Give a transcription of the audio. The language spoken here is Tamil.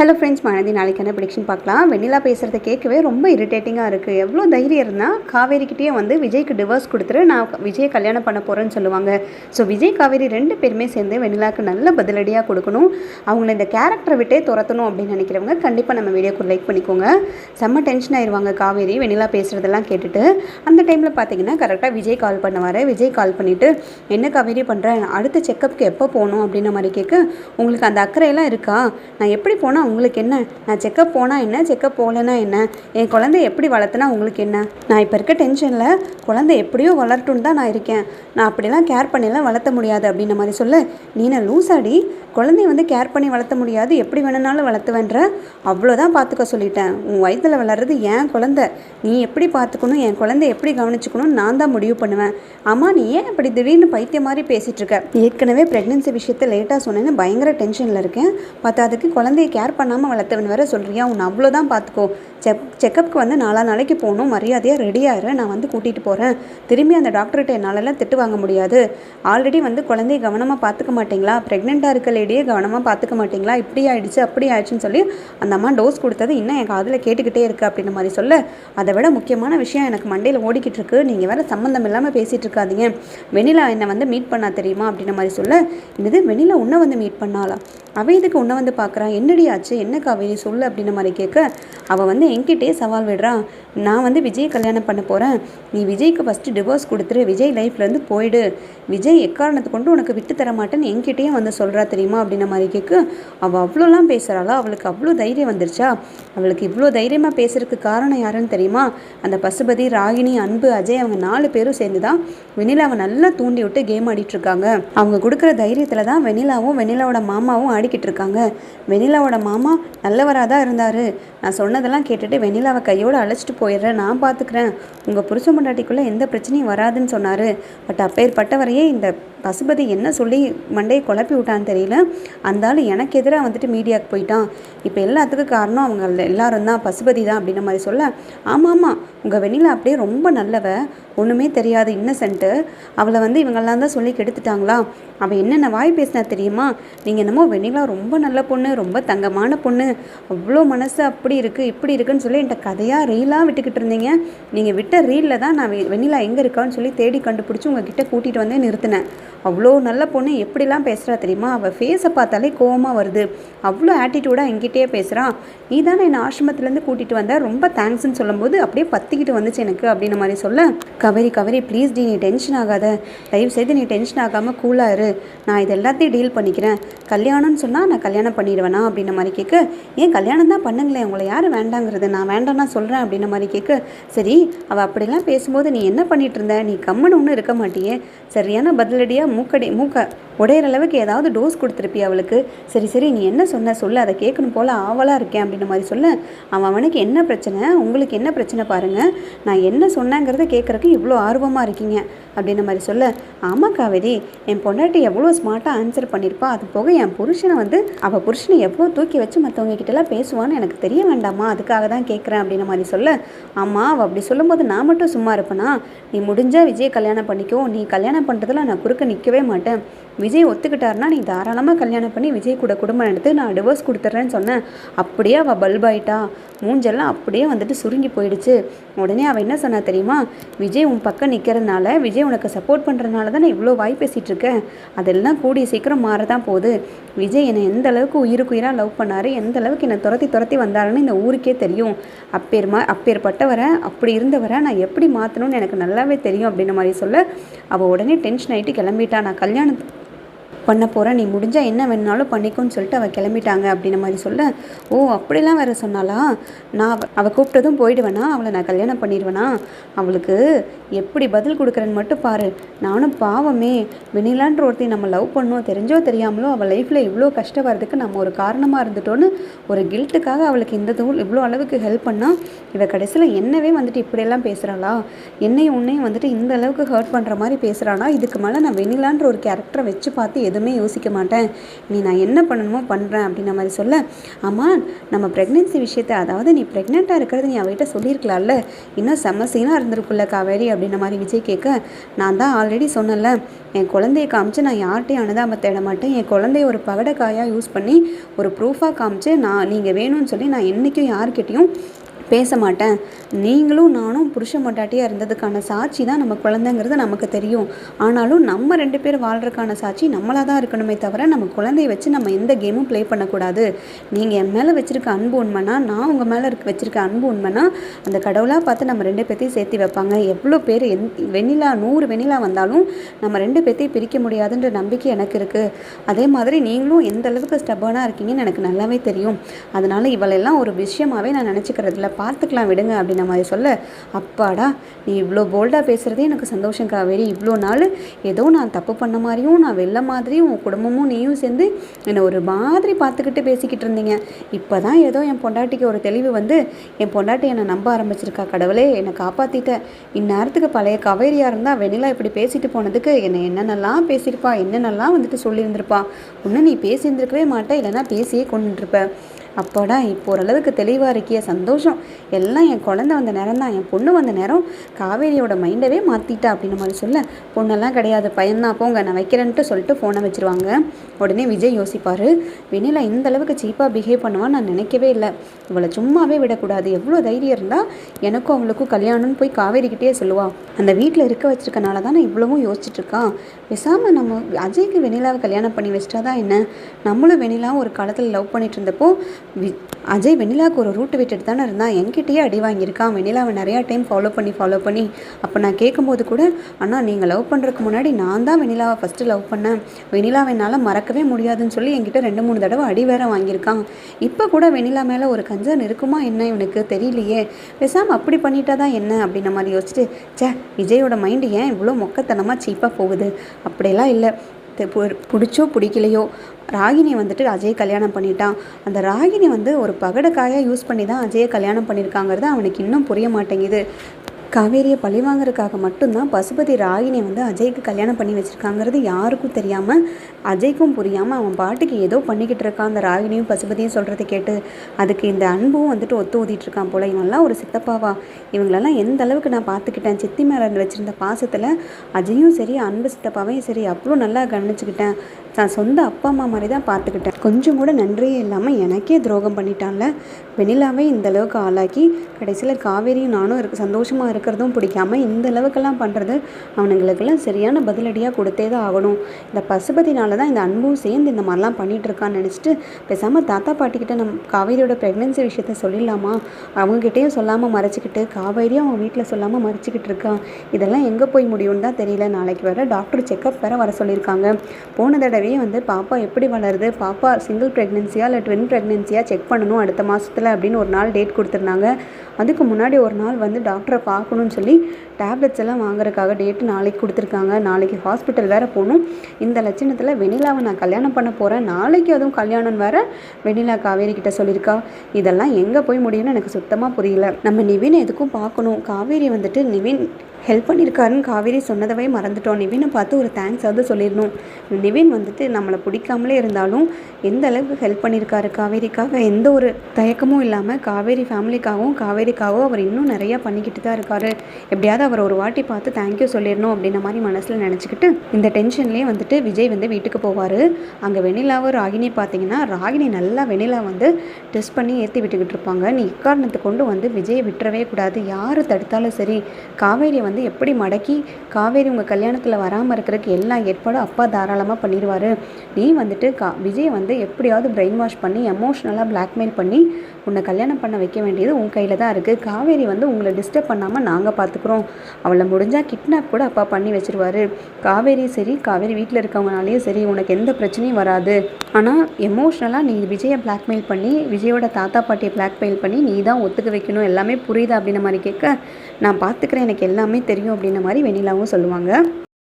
ஹலோ ஃப்ரெண்ட்ஸ் மனதி நாளைக்கான ப்ரிடிக்ஷன் பார்க்கலாம். வெண்ணிலா பேசுகிறத கேட்கவே ரொம்ப இரிட்டேட்டிங்காக இருக்குது எவ்வளோ தைரியம் இருந்தால் காவேரிக்கிட்டேயே வந்து விஜய்க்கு டிவோர்ஸ் கொடுத்துட்டு நான் விஜயை கல்யாணம் பண்ண போகிறேன்னு சொல்லுவாங்க. ஸோ விஜய் காவேரி ரெண்டு பேருமே சேர்ந்து வெண்ணிலாவுக்கு நல்ல பதிலடியாக கொடுக்கணும். அவங்கள இந்த கேரக்டரை விட்டே துரத்தணும் அப்படின்னு நினைக்கிறவங்க கண்டிப்பாக நம்ம வீடியோக்கு லைக் பண்ணிக்கோங்க. செம்ம டென்ஷன் ஆயிடுவாங்க காவேரி வெண்ணிலா பேசுகிறதெல்லாம் கேட்டுட்டு. அந்த டைமில் பார்த்தீங்கன்னா கரெக்டாக விஜய் கால் பண்ணுவார். விஜய் கால் பண்ணிவிட்டு என்ன காவேரி பண்ணுறேன் அடுத்த செக்கப்புக்கு எப்போ போகணும்? அப்படின்ன மாதிரி கேட்க உங்களுக்கு அந்த அக்கறையெல்லாம் இருக்கா? நான் எப்படி போனால் உங்களுக்கு என்ன? நான் செக்கப் போனால் என்ன? செக்கப் போகலன்னா என்ன? என் குழந்தை எப்படி வளர்த்துனா உங்களுக்கு என்ன? நான் இப்போ இருக்க டென்ஷனில் குழந்தை எப்படியோ வளரட்டும்னு தான் நான் இருக்கேன். நான் அப்படிலாம் கேர் பண்ணிலாம் வளர்த்த முடியாது அப்படின்ன மாதிரி சொல்ல. நீனை லூசாடி? குழந்தைய வந்து கேர் பண்ணி வளர்த்த முடியாது. எப்படி வேணுனாலும் வளர்த்துவேன்ற? அவ்வளோதான் பார்த்துக்க சொல்லிட்டேன். உன் வயதில் வளர்றது என் குழந்தை. நீ எப்படி பார்த்துக்கணும்? என் குழந்தை எப்படி கவனிச்சுக்கணும்னு நான் தான் முடிவு பண்ணுவேன். ஆமாம் நீ ஏன் இப்படி திடீர்னு பைத்தியம் மாதிரி பேசிகிட்டு இருக்க? ஏற்கனவே ப்ரெக்னென்சி விஷயத்தை லேட்டாக சொன்னேன்னு பயங்கர டென்ஷனில் இருக்கேன். பார்த்தா அதுக்கு குழந்தைய கேர் பண்ணாமல் வளர்த்தவன் வேற சொல்கிறியா உன்னை அவ்வளோதான் பார்த்துக்கோ செக் செக்கப்புக்கு வந்து நாலா நாளைக்கு போகணும். மரியாதையாக ரெடியாகிற நான் வந்து கூட்டிகிட்டு போகிறேன் திரும்பி அந்த டாக்டர்கிட்ட என்னாலலாம் திட்டு வாங்க முடியாது. ஆல்ரெடி வந்து குழந்தைய கவனமாக பார்த்துக்க மாட்டிங்களா? ப்ரெக்னெண்ட்டாக இருக்க லேடியே கவனமாக பார்த்துக்க மாட்டிங்களா? இப்படி ஆயிடுச்சு அப்படி ஆயிடுச்சுன்னு சொல்லி அந்த அம்மா டோஸ் கொடுத்தது இன்னும் என் காதில் கேட்டுக்கிட்டே இருக்குது அப்படின்ற மாதிரி சொல்ல அதை விட முக்கியமான விஷயம் எனக்கு மண்டையில் ஓடிக்கிட்டு இருக்கு. நீங்கள் வேறு சம்மந்தம் இல்லாமல் பேசிகிட்டு இருக்காதீங்க. வெனிலா என்னை வந்து மீட் பண்ணா தெரியுமா? அப்படின்ற மாதிரி சொல்ல என்னது வெனிலா உன்னை வந்து மீட் பண்ணாளா? அவள் இதுக்கு உன்னை வந்து பார்க்குறா? என்னடி ஆச்சு? என்ன காவேரி சொல்லு அப்படின்ற மாதிரி கேட்க அவள் வந்து என்கிட்டயே சவால் விடுறான் நான் வந்து விஜய் கல்யாணம் பண்ண போகிறேன் நீ விஜய்க்கு ஃபஸ்ட்டு டிவோர்ஸ் கொடுத்துரு. விஜய் லைஃப்லேருந்து போயிடு. விஜய் எக்காரணத்தை கொண்டு உனக்கு விட்டு தர மாட்டேன்னு என்கிட்டயே வந்து சொல்கிறா தெரியுமா அப்படின்ன மாதிரி கேட்கு அவள் அவ்வளோலாம் பேசுகிறாளா அவளுக்கு அவ்வளோ தைரியம் வந்துருச்சா? அவளுக்கு இவ்வளோ தைரியமாக பேசுறதுக்கு காரணம் யாருன்னு தெரியுமா? அந்த பசுபதி ராகினி அன்பு அஜய் அவங்க நாலு பேரும் சேர்ந்து தான் வெண்ணிலாவை நல்லா தூண்டி விட்டு கேம் ஆடிட்டுருக்காங்க அவங்க கொடுக்குற தைரியத்தில் தான் வெனிலாவும் வெனிலாவோட மாமாவும் ஆடிக்கிட்டு இருக்காங்க. வெனிலாவோட மாமா நல்லவராக தான் இருந்தார். நான் சொன்னதெல்லாம் கேட்டுட்டு வெண்ணிலாவை கையோடு அழைச்சிட்டு போயிடுறேன். நான் பார்த்துக்கிறேன் உங்கள் புருஷ முண்டாட்டிக்குள்ளே எந்த பிரச்சனையும் வராதுன்னு சொன்னார். பட் அப்பேற்பட்டவரையே இந்த பசுபதி என்ன சொல்லி மண்டையை குழப்பி விட்டான்னு தெரியல. அந்த ஆள் எனக்கு எதிராக வந்துட்டு மீடியாவுக்கு போயிட்டான். இப்போ எல்லாத்துக்கும் காரணம் அவங்க எல்லாரும் தான் பசுபதி தான் அப்படின்ற மாதிரி சொல்ல ஆமாம் ஆமாம் உங்கள் வெண்ணிலா அப்படியே ரொம்ப நல்லவ ஒன்றுமே தெரியாது இன்னசென்ட்டு அவளை வந்து இவங்கெல்லாம் தான் சொல்லி கெடுத்துட்டாங்களா? அவள் என்னென்ன வாய் பேசினா தெரியுமா? நீங்கள் என்னமோ வெண்ணிலா ரொம்ப நல்ல பொண்ணு ரொம்ப தங்கமான பொண்ணு. அவ்வளோ மனசு அப்படி இருக்குது இப்படி இருக்குன்னு சொல்லி என்கிட்ட கதையாக ரீலாக விட்டுக்கிட்டு இருந்தீங்க. நீங்கள் விட்ட ரீலில் தான் நான் வெண்ணிலா எங்கே இருக்கான்னு சொல்லி தேடி கண்டுபிடிச்சி உங்ககிட்ட கூட்டிகிட்டு வந்தே நிறுத்தினேன். அவ்வளோ நல்ல பொண்ணு எப்படிலாம் பேசுகிறா தெரியுமா? அவள் ஃபேஸை பார்த்தாலே கோவமாக வருது. அவ்வளோ ஆட்டிடியூடாக எங்கிட்டே பேசுகிறான் நீ தானே என்னை ஆசிரமத்துலேருந்து கூட்டிகிட்டு வந்த? ரொம்ப தேங்க்ஸ்ன்னு சொல்லும்போது அப்படியே பத்திக்கிட்டு வந்துச்சு எனக்கு அப்படின்ன மாதிரி சொல்ல கவரி கவரி ப்ளீஸ் டி நீ டென்ஷன் ஆகாத. தயவு செய்து நீ டென்ஷன் ஆகாமல் கூலாக இரு. நான் இது எல்லாத்தையும் டீல் பண்ணிக்கிறேன். கல்யாணம்னு சொன்னால் நான் கல்யாணம் பண்ணிடுவேனா? அப்படின்ன மாதிரி கேட்க ஏன் கல்யாணம் தான் பண்ணுங்களேன். உங்களை யார் வேண்டாங்கிறது? நான் வேண்டாம்னா சொல்கிறேன் அப்படின்ன மாதிரி கேட்க சரி அவள் அப்படிலாம் பேசும்போது நீ என்ன பண்ணிகிட்டு இருந்த? நீ கம்முன்னு ஒன்றும் இருக்க மாட்டியே. சரியான பதிலடியாக ಮೂಕಡಿ ಮೂಕ உடையிற அளவுக்கு ஏதாவது டோஸ் கொடுத்துருப்பிய அவளுக்கு? சரி சரி நீ என்ன சொன்ன? சொல்லு அதை கேட்கணும் போல் ஆவலாக இருக்கேன் அப்படின்ற மாதிரி சொல்ல. அவன் அவனுக்கு என்ன பிரச்சனை? உங்களுக்கு என்ன பிரச்சனை பாருங்கள் நான் என்ன சொன்னேங்கிறத கேட்குறக்கு இவ்வளோ ஆர்வமாக இருக்கீங்க அப்படின்ற மாதிரி சொல்ல. ஆமாம் காவேரி. என் பொண்டாட்டி எவ்வளோ ஸ்மார்ட்டாக ஆன்சர் பண்ணியிருப்பா அது போக என் புருஷனை வந்து அவள் புருஷனை எவ்வளோ தூக்கி வச்சு மற்றவங்க கிட்டலாம் பேசுவான்னு எனக்கு தெரிய வேண்டாமா? அதுக்காக தான் கேட்குறேன் அப்படின்ற மாதிரி சொல்ல. ஆமாம் அவள் அப்படி சொல்லும்போது நான் மட்டும் சும்மா இருப்பேனா? நீ முடிஞ்சால் விஜய் கல்யாணம் பண்ணிக்கோ. நீ கல்யாணம் பண்ணுறதுல நான் குறுக்க நிற்கவே மாட்டேன். விஜய் ஒத்துக்கிட்டாருன்னா நீ தாராளமாக கல்யாணம் பண்ணி விஜய் கூட குடும்பம் எடுத்து நான் டிவோர்ஸ் கொடுத்துட்றேன்னு சொன்னேன். அப்படியே அவள் பல்ப் ஆயிட்டா. மூஞ்செல்லாம் அப்படியே வந்துட்டு சுருங்கி போயிடுச்சு. உடனே அவள் என்ன சொன்னா தெரியுமா? விஜய் உன் பக்கம் நிற்கிறதுனால விஜய் உனக்கு சப்போர்ட் பண்ணுறதுனால தான் நான் இவ்வளோ வாய் பேசிகிட்டு இருக்கேன் அதெல்லாம் கூடிய சீக்கிரம் மாறதான் போகுது. விஜய் என்னை எந்த அளவுக்கு உயிருக்குயிராக லவ் பண்ணார் எந்த அளவுக்கு என்னை துரத்தி துரத்தி வந்தாருன்னு இந்த ஊருக்கே தெரியும். அப்பேர்மா அப்பேற்பட்டவரை அப்படி இருந்தவரை நான் எப்படி மாற்றணும்னு எனக்கு நல்லாவே தெரியும் அப்படின்ற மாதிரி சொல்ல அவள் உடனே டென்ஷன் ஆகிட்டு கிளம்பிட்டா. நான் கல்யாணம் பண்ண போகிறேன் நீ முடிஞ்சால் என்ன வேணுனாலும் பண்ணிக்கோன்னு சொல்லிட்டு அவள் கிளம்பிட்டாங்க அப்படின்ன மாதிரி சொல்ல ஓ அப்படிலாம் வேறு சொன்னாலா நான் அவள் கூப்பிட்டதும் போயிடுவேனா? அவளை நான் கல்யாணம் பண்ணிடுவேனா? அவளுக்கு எப்படி பதில் கொடுக்குறேன்னு மட்டும் பாரு. நானும் பாவமே வெண்ணிலான்ற ஒருத்தி நம்ம லவ் பண்ணோம் தெரிஞ்சோ தெரியாமலோ அவள் லைஃப்பில் இவ்வளோ கஷ்டம் வர்றதுக்கு நம்ம ஒரு காரணமாக இருந்துட்டோன்னு ஒரு கில்ட்டுக்காக அவளுக்கு இந்த தூள் இவ்வளோ அளவுக்கு ஹெல்ப் பண்ணால் இவ கடைசியில் என்னவே வந்துட்டு இப்படியெல்லாம் பேசுகிறாளா என்னையும் உன்னையும் வந்துட்டு இந்த அளவுக்கு ஹர்ட் பண்ணுற மாதிரி பேசுகிறானா இதுக்கு மேலே நான் வெண்ணிலான்ற ஒரு கேரக்டரை வச்சு பார்த்து எதுவும் எதுவுமே யோசிக்க மாட்டேன். நீ நான் என்ன பண்ணணுமோ பண்ணுறேன் அப்படின்ற மாதிரி சொல்ல ஆமாம் நம்ம ப்ரெக்னென்சி விஷயத்தை அதாவது நீ ப்ரெக்னெண்ட்டாக இருக்கிறது நீ அவகிட்ட சொல்லியிருக்கலாம்ல. இன்னும் செம்ம சீனாக இருந்திருக்குல்ல காவேரி அப்படின்ற மாதிரி விஜய் கேட்க நான் தான் ஆல்ரெடி சொன்னேன்ல. என் குழந்தைய காமிச்சு நான் யார்கிட்டையும் அனுதாபம் தேட மாட்டேன். என் குழந்தைய ஒரு பகடக்காயாக யூஸ் பண்ணி ஒரு ப்ரூஃபாக காமிச்சு நான் நீங்கள் வேணும்னு சொல்லி நான் என்றைக்கும் யார்கிட்டையும் பேச மாட்டேன் நீங்களும் நானும் புருஷ மொட்டாட்டியாக இருந்ததுக்கான சாட்சி தான் நம்ம குழந்தைங்கிறது நமக்கு தெரியும். ஆனாலும் நம்ம ரெண்டு பேர் வாழ்கிறதுக்கான சாட்சி நம்மளாக தான் இருக்கணுமே தவிர நம்ம குழந்தைய வச்சு நம்ம எந்த கேமும் ப்ளே பண்ணக்கூடாது. நீங்கள் என் மேலே வச்சுருக்க அன்பு உண்மைனா நான் உங்கள் மேலே இருக்க வச்சுருக்க அன்பு உண்மைனா அந்த கடவுளாக பார்த்து நம்ம ரெண்டு பேர்த்தையும் சேர்த்து வைப்பாங்க. எவ்வளோ பேர் எந் வெண்ணிலா நூறு வெண்ணிலா வந்தாலும் நம்ம ரெண்டு பேர்த்தையும் பிரிக்க முடியாதுன்ற நம்பிக்கை எனக்கு இருக்குது அதே மாதிரி நீங்களும் எந்த அளவுக்கு ஸ்டப்பானாக இருக்கீங்கன்னு எனக்கு நல்லாவே தெரியும். அதனால் இவளெல்லாம் ஒரு விஷயமாகவே நான் நினச்சிக்கிறதில்ல. பார்த்துக்கலாம் விடுங்க அப்படின்ன மாதிரி சொல்ல அப்பாடா நீ இவ்வளோ போல்டாக பேசுகிறதே எனக்கு சந்தோஷம் காவேரி இவ்வளோ நாள் ஏதோ நான் தப்பு பண்ண மாதிரியும் நான் வெள்ள மாதிரியும் உன் குடும்பமும் நீயும் சேர்ந்து என்னை ஒரு மாதிரி பார்த்துக்கிட்டு பேசிக்கிட்டு இருந்தீங்க. இப்போ தான் ஏதோ என் பொண்டாட்டிக்கு ஒரு தெளிவு வந்து என் பொண்டாட்டி என்னை நம்ப ஆரம்பிச்சிருக்கா கடவுளே என்னை காப்பாற்றிட்ட இந்நேரத்துக்கு பழைய காவேரியாக இருந்தால் வெண்ணிலா இப்படி பேசிட்டு போனதுக்கு என்னை என்னென்னலாம் பேசியிருப்பா என்னென்னலாம் வந்துட்டு சொல்லியிருந்திருப்பா. ஒன்று நீ பேசியிருந்திருக்கவே மாட்டேன் இல்லைன்னா பேசியே கொண்டுருப்ப. அப்போடா இப்போ ஓரளவுக்கு தெளிவாக இருக்கிய சந்தோஷம். எல்லாம் என் குழந்த வந்த நேரம் தான் என் பொண்ணு வந்த நேரம். காவேரியோட மைண்டவே மாற்றிட்டா அப்படின்னு மாதிரி சொல்ல பொண்ணெல்லாம் கிடையாது பையன்தான் போங்க நான் வைக்கிறேன்ட்டு சொல்லிட்டு ஃபோனை வச்சுருவாங்க. உடனே விஜய் யோசிப்பார் வெண்ணிலா இந்த அளவுக்கு சீப்பாக பிஹேவ் பண்ணுவான்னு நான் நினைக்கவே இல்லை. இவளை சும்மாவே விடக்கூடாது. எவ்வளோ தைரியம் இருந்தால் எனக்கும் அவளுக்கும் கல்யாணம்னு போய் காவேரிக்கிட்டே சொல்லுவாள் அந்த வீட்டில் இருக்க வச்சிருக்கனால தானே இவ்வளவும் யோசிச்சுட்ருக்கான் பேசாமல் நம்ம அஜய்க்கு வெண்ணிலாவை கல்யாணம் பண்ணி வச்சிட்டா தான் என்ன? நம்மளும் வெண்ணிலாவும் ஒரு காலத்தில் லவ் பண்ணிட்டு இருந்தப்போ வி அஜய் வெண்ணிலாவுக்கு ஒரு ரூட் விட்டுட்டு தானே இருந்தான். என்கிட்டயே அடி வாங்கியிருக்கான் வெண்ணிலாவை நிறையா டைம் ஃபாலோ பண்ணி ஃபாலோ பண்ணி அப்போ நான் கேட்கும்போது கூட அண்ணா நீங்கள் லவ் பண்ணுறதுக்கு முன்னாடி நான் தான் வெண்ணிலாவை ஃபஸ்ட்டு லவ் பண்ணேன். வெண்ணிலாவை என்னால் மறக்கவே முடியாதுன்னு சொல்லி என்கிட்ட ரெண்டு மூணு தடவை அடி வேற வாங்கியிருக்கான். இப்போ கூட வெண்ணிலா மேலே ஒரு கஞ்சன் இருக்குமா என்ன இவனுக்கு தெரியலையே. பேசாமல் அப்படி பண்ணிட்டா தான் என்ன? அப்படின்ன மாதிரி யோசிச்சுட்டு சே விஜயோட மைண்டு ஏன் இவ்வளோ மொக்கத்தனமாக சீப்பாக போகுது? அப்படியெல்லாம் இல்லை. பிடிச்சோ பிடிக்கலையோ ராகினி வந்துட்டு அஜய் கல்யாணம் பண்ணிட்டான். அந்த ராகினி வந்து ஒரு பகடக்காயாக யூஸ் பண்ணி தான் அஜயை கல்யாணம் பண்ணியிருக்காங்கிறது அவனுக்கு இன்னும் புரிய மாட்டேங்குது. காவேரியை பழி வாங்குறதுக்காக மட்டும்தான் பசுபதி ராகினி வந்து அஜய்க்கு கல்யாணம் பண்ணி வச்சுருக்காங்கிறது யாருக்கும் தெரியாமல் அஜய்க்கும் புரியாமல் அவன் பாட்டுக்கு ஏதோ பண்ணிக்கிட்டு இருக்கான். அந்த ராகினியும் பசுபதியும் சொல்கிறத கேட்டு அதுக்கு இந்த அன்பும் வந்துட்டு ஒத்து ஊதிட்டு இருக்கான் போல். இவன்லாம் ஒரு சித்தப்பாவா? இவங்களெல்லாம் எந்த அளவுக்கு நான் பார்த்துக்கிட்டேன் சித்தி மேலே வச்சுருந்த பாசத்தில் அஜயும் சரி அன்பு சித்தப்பாவையும் சரி அவ்வளோ நல்லா கவனிச்சுக்கிட்டேன். நான் சொந்த அப்பா அம்மா மாதிரி தான் பார்த்துக்கிட்டேன். கொஞ்சம் கூட நன்றியே இல்லாமல் எனக்கே துரோகம் பண்ணிட்டான்ல. வெண்ணிலாவே இந்த அளவுக்கு ஆளாக்கி கடைசியில் காவேரியும் நானும் இருக்க சந்தோஷமாக இருக்கிறதும் பிடிக்காம இந்த அளவுக்கெல்லாம் பண்ணுறது அவனுங்களுக்கெல்லாம் சரியான பதிலடியாக கொடுத்தே தான் ஆகணும். இந்த பசுபதினால தான் இந்த அன்பும் சேர்ந்து இந்த மாதிரிலாம் பண்ணிகிட்ருக்கான்னு நினச்சிட்டு பேசாமல் தாத்தா பாட்டிக்கிட்ட நம் காவேரியோட ப்ரெக்னென்சி விஷயத்த சொல்லிடலாமா? அவங்கக்கிட்டேயும் சொல்லாமல் மறைச்சிக்கிட்டு காவேரியும் அவன் வீட்டில் சொல்லாமல் மறைச்சிக்கிட்டு இருக்கான். இதெல்லாம் எங்கே போய் முடியும்னு தான் தெரியல. நாளைக்கு வர டாக்டர் செக்கப் வேறு வர சொல்லியிருக்காங்க. போன தடவையே வந்து பாப்பா எப்படி வளருது? பாப்பா சிங்கிள் ப்ரெக்னென்சியா இல்லை ட்வின் ப்ரெக்னென்சியாக செக் பண்ணணும் அடுத்த மாதத்தில் அப்படின்னு ஒரு நாள் டேட் கொடுத்துருந்தாங்க. அதுக்கு முன்னாடி ஒரு நாள் வந்து டாக்டரை பார்க்கணுன்னு சொல்லி டேப்லெட்ஸ் எல்லாம் வாங்குறதுக்காக டேட்டு நாளைக்கு கொடுத்துருக்காங்க. நாளைக்கு ஹாஸ்பிட்டல் வேறு போகணும். இந்த லட்சணத்தில் வெண்ணிலாவை நான் கல்யாணம் பண்ண போகிறேன் நாளைக்கு அதுவும் கல்யாணம் வேறு வெண்ணிலா காவேரி கிட்ட சொல்லியிருக்கா. இதெல்லாம் எங்கே போய் முடியும்னு எனக்கு சுத்தமாக புரியல. நம்ம நிவின் எதுக்கும் பார்க்கணும். காவேரி வந்துட்டு நிவின் ஹெல்ப் பண்ணியிருக்காருன்னு காவேரி சொன்னதவே மறந்துட்டோம். நிவினை பார்த்து ஒரு தேங்க்ஸாவது சொல்லிடணும். நிவின் வந்துட்டு நம்மளை பிடிக்காமலே இருந்தாலும் எந்த அளவுக்கு ஹெல்ப் பண்ணியிருக்காரு காவேரிக்காக? எந்த ஒரு தயக்கமும் இல்லாமல் காவேரி ஃபேமிலிக்காகவும் காவேரிக்காகவும் அவர் இன்னும் நிறையா பண்ணிக்கிட்டு தான் இருக்காரு. எப்படியாவது அவர் ஒரு வாட்டி பார்த்து தேங்க்யூ சொல்லிடணும் அப்படின்ற மாதிரி மனசில் நினச்சிக்கிட்டு இந்த டென்ஷன்லேயே வந்துட்டு விஜய் வந்து வீட்டுக்கு போவார். அங்கே வெண்ணிலாவும் ராகினி பார்த்தீங்கன்னா ராகினி நல்லா வெண்ணிலா வந்து டெஸ்ட் பண்ணி ஏற்றி விட்டுக்கிட்டு இருப்பாங்க. நீ இக்காரணத்தை கொண்டு வந்து விஜயை விட்டுறவே கூடாது. யார் தடுத்தாலும் சரி காவேரி வந்து எப்படி மடக்கி காவேரி உங்கள் கல்யாணத்தில் வராமல் இருக்கிறதுக்கு எல்லா ஏற்பாடும் அப்பா தாராளமாக பண்ணிடுவார் நீ வந்துட்டு கா விஜய் வந்து எப்படியாவது பிரெயின் வாஷ் பண்ணி எமோஷ்னலாக பிளாக்மெயில் பண்ணி உன்னை கல்யாணம் பண்ண வைக்க வேண்டியது உன் கையில் தான் இருக்குது காவேரி வந்து உங்களை டிஸ்டர்ப் பண்ணாமல் நாங்கள் பார்த்துக்குறோம் அவளை முடிஞ்சால் கிட்னாப் கூட அப்பா பண்ணி வச்சிருவாரு. காவேரி சரி காவேரி வீட்டில் இருக்கவங்கனாலேயும் சரி உனக்கு எந்த பிரச்சனையும் வராது. ஆனால் எமோஷ்னலாக நீ விஜயை பிளாக்மெயில் பண்ணி விஜயோட தாத்தா பாட்டியை பிளாக்மெயில் பண்ணி நீ தான் ஒத்துக்க வைக்கணும். எல்லாமே புரியுது அப்படின்ற மாதிரி கேட்க நான் பார்த்துக்கிறேன் எனக்கு எல்லாமே தெரியும் அப்படின்ன மாதிரி வெண்ணிலாவும் சொல்லுவாங்க.